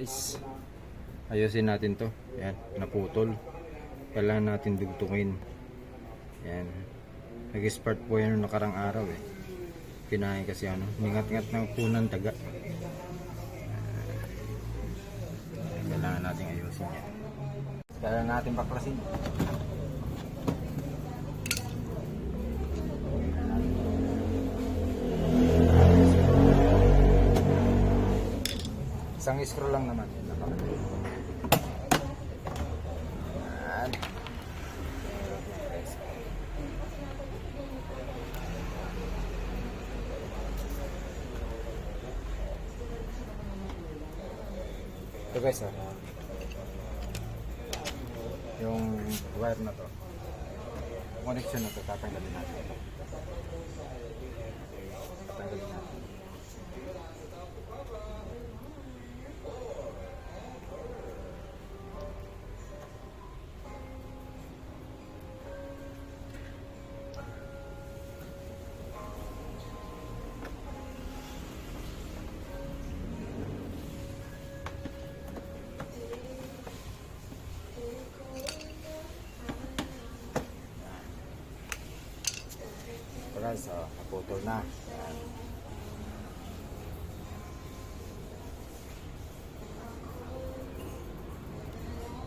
Guys, ayusin natin to. Yan, naputol. Kailangan natin dugtungin. Yan. Nag-spark po yan nakarang araw eh. Kinain kasi ano, ningat-ngat ng punang daga. Ah, Kailangan natin ayusin yan. Kailangan natin baklasin. Isang screw lang naman. Yan. Ito guys ah. Yung wire na to. Connection na to, tatanggalin natin. Tatanggalin natin. Guys, oh, naputol na. Yan.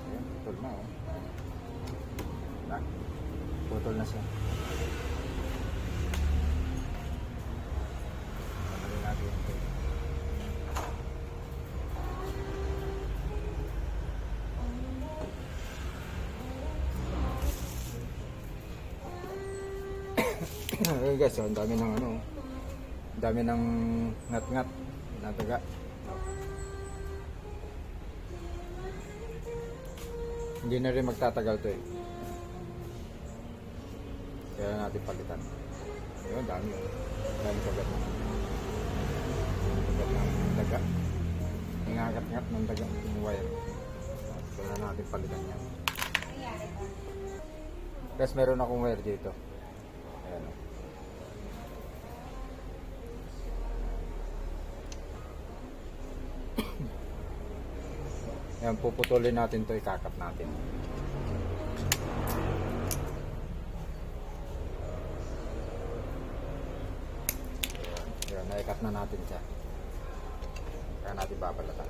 Ayan, putol na oh. Na, putol na siya. Ayun guys, oh, ang dami ng ano, ang dami ng ngat-ngat, nataga. Hindi na rin magtatagal to eh. Kaya natin palitan. Ayun, dami oh. Dami kagat. Kagat ng daga. Nangagat-ngat ng daga yung wire. Kaya natin palitan yan. Guys, meron akong wire dito. Ayan. oh. Ayan, puputulin natin to ikakat natin. Ayan, naikat na natin siya. Kaya natin babalatan.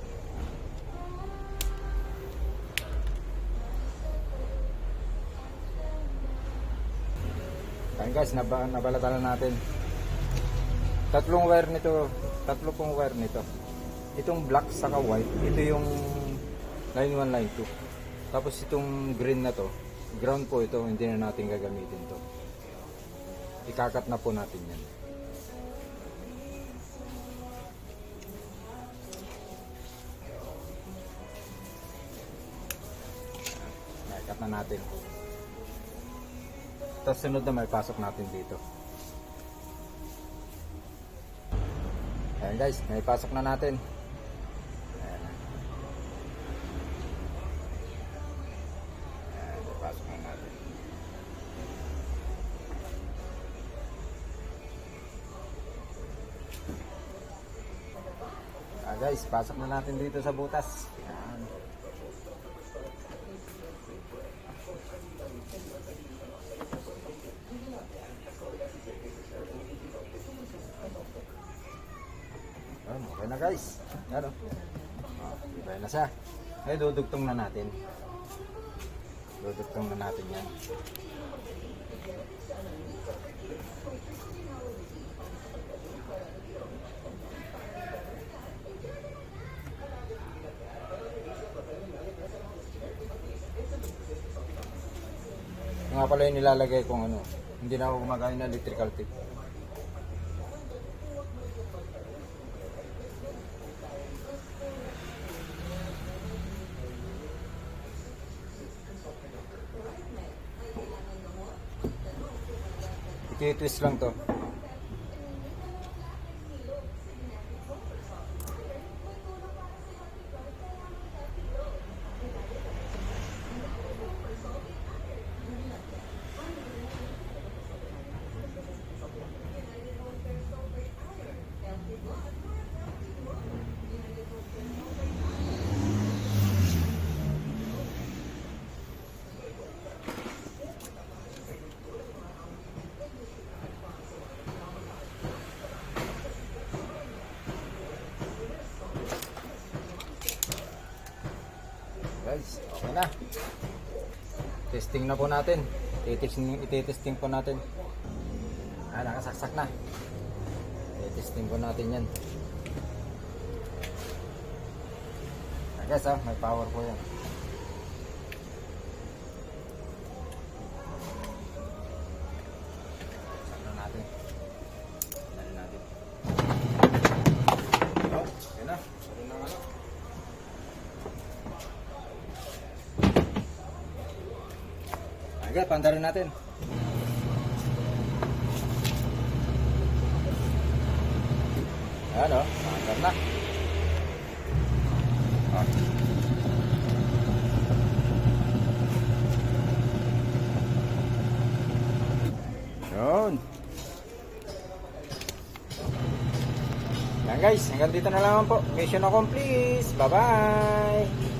Ayan guys, naba, nabalatan na natin. Tatlong wire nito, tatlo pong wire nito. Itong black saka white, ito yung line 1, line 2. Tapos itong green na to, ground po ito, hindi na natin gagamitin to. Ikakat na po natin yan. Naikat na natin. Tapos sunod na may pasok natin dito. Ayan guys, may pasok na natin. Ayan. Ayan, may pasok na natin. Ah guys, pasok na natin dito sa butas. Ayan. Ayan, okay na guys. Ayan o. Oh, okay na siya. Ngayon, dudugtong na natin. Dudugtong na natin yan. Nga pala yung nilalagay kong ano. Hindi na ako gumagaya ng electrical tape. Iti-twist lang to. Na. Testing na po natin. Itesting, itesting po natin. Ah, nakasaksak na. Itesting po natin yan. Ah, guys, ah, may power po yan. Sakto natin. Dali natin. Oh, yun na. Yun na ano. Agad, pandarin natin. Ayan o, pandar na. Ah. Yun. Yan guys, hanggang dito na lang po. Mission accomplished. Bye-bye.